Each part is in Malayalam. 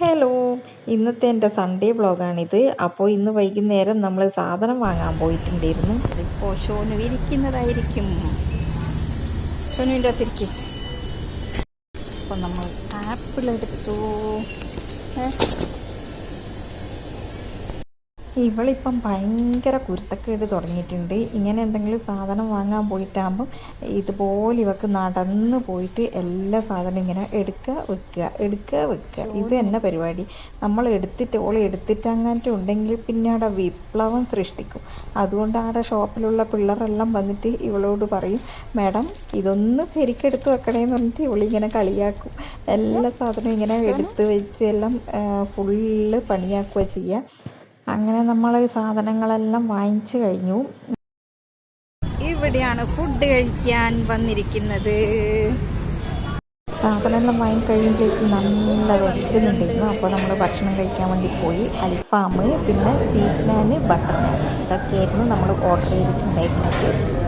ഹലോ ഇന്നത്തെ എന്റെ സൺഡേ വ്ളോഗാണിത് അപ്പോൾ ഇന്ന് വൈകുന്നേരം നമ്മൾ സാധനം വാങ്ങാൻ പോയിട്ടുണ്ടായിരുന്നു. ഇപ്പോൾ ഷോനു ഇരിക്കുന്നതായിരിക്കും ഷോനുവിന്റെ അകത്തിരിക്കും. അപ്പോൾ നമ്മൾ ആപ്പിൾ എടുത്തു? ഇവളിപ്പം ഭയങ്കര കുരുത്തക്കേട് തുടങ്ങിയിട്ടുണ്ട്. ഇങ്ങനെ എന്തെങ്കിലും സാധനം വാങ്ങാൻ പോയിട്ടാകുമ്പം ഇതുപോലെ ഇവക്ക് നടന്ന് പോയിട്ട് എല്ലാ സാധനവും ഇങ്ങനെ എടുക്കുക വെക്കുക എടുക്കുക വെക്കുക. ഇത് തന്നെ പരിപാടി. നമ്മൾ എടുത്തിട്ട് ഓളെ എടുത്തിട്ട് അങ്ങനത്തെ ഉണ്ടെങ്കിൽ പിന്നെ അവിടെ വിപ്ലവം സൃഷ്ടിക്കും. അതുകൊണ്ട് അവിടെ ഷോപ്പിലുള്ള പിള്ളേരെല്ലാം വന്നിട്ട് ഇവളോട് പറയും മാഡം ഇതൊന്ന് ശരിക്കെടുത്ത് വെക്കണേന്ന് പറഞ്ഞിട്ട് ഇവളിങ്ങനെ കളിയാക്കും. എല്ലാ സാധനവും ഇങ്ങനെ എടുത്ത് വെച്ച് എല്ലാം ഫുള്ള് പണിയാക്കുക ചെയ്യുക അങ്ങനെ നമ്മൾ ഈ സാധനങ്ങളെല്ലാം വാങ്ങിച്ചു കഴിഞ്ഞു. ഇവിടെയാണ് ഫുഡ് കഴിക്കാൻ വന്നിരിക്കുന്നത്. സാധനമെല്ലാം വാങ്ങി കഴിയുമ്പോഴേക്കും നല്ല വിശക്കുന്നുണ്ടായിരുന്നു അപ്പോൾ നമ്മൾ ഭക്ഷണം കഴിക്കാൻ വേണ്ടി പോയി. അൽഫാം പിന്നെ ചീസ് നാന് ബട്ടർ നാൻ ഇതൊക്കെയായിരുന്നു നമ്മൾ ഓർഡർ ചെയ്തിട്ടുണ്ടായിരുന്നത്.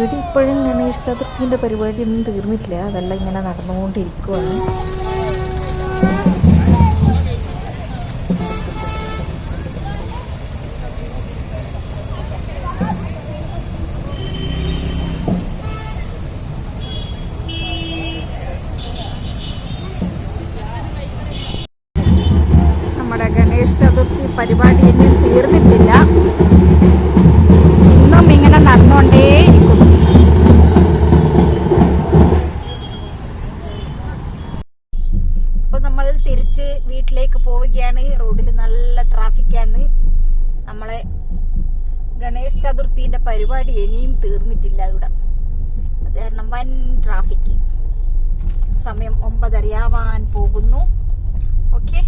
ഇവിടെ ഇപ്പോഴും ഗണേഷ് പരിപാടി പരിപാടിയൊന്നും തീർന്നിട്ടില്ല. അതെല്ലാം ഇങ്ങനെ നടന്നുകൊണ്ടിരിക്കുവാണ്. നമ്മുടെ പരിപാടി ഇനിയും തീർന്നിട്ടില്ല. ഗണേഷ് ചതുർത്ഥിന്റെ പരിപാടി ഇനിയും തീർന്നിട്ടില്ല ഇവിടെ. അത് കാരണം വൻ ട്രാഫിക് സമയം ഒമ്പതരയാവാൻ പോകുന്നു. ഓക്കെ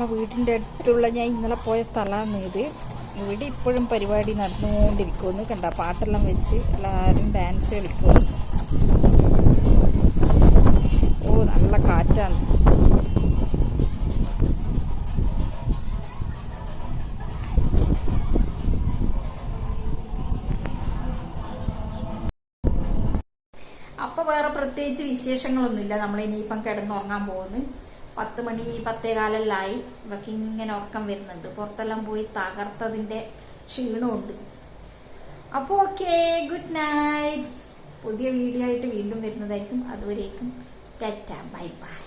നമ്മളെ വീടിന്റെ അടുത്തുള്ള ഞാൻ ഇന്നലെ പോയ സ്ഥലമാണ് ഇത്. ഇവിടെ ഇപ്പോഴും പരിപാടി നടന്നുകൊണ്ടിരിക്കുമെന്ന് കണ്ട പാട്ടെല്ലാം വെച്ച് എല്ലാവരും ഡാൻസ് കളിക്കുമെന്ന് ഓ നല്ല കാറ്റാണ്. അപ്പൊ വേറെ പ്രത്യേകിച്ച് വിശേഷങ്ങളൊന്നുമില്ല. നമ്മൾ ഇനിയിപ്പം കിടന്നുറങ്ങാൻ പോകുന്നു. പത്ത് മണി പത്തേ കാലെല്ലായി ഇവക്ക് ഇങ്ങനെ ഉറക്കം വരുന്നുണ്ട്. പുറത്തെല്ലാം പോയി തകർത്തതിന്റെ ക്ഷീണമുണ്ട്. അപ്പോൾ ഓക്കെ ഗുഡ് നൈറ്റ് പുതിയ വീഡിയോ ആയിട്ട് വീണ്ടും വരുന്നതായിരിക്കും. അതുവരേക്കും ടാറ്റ ബൈ ബൈ.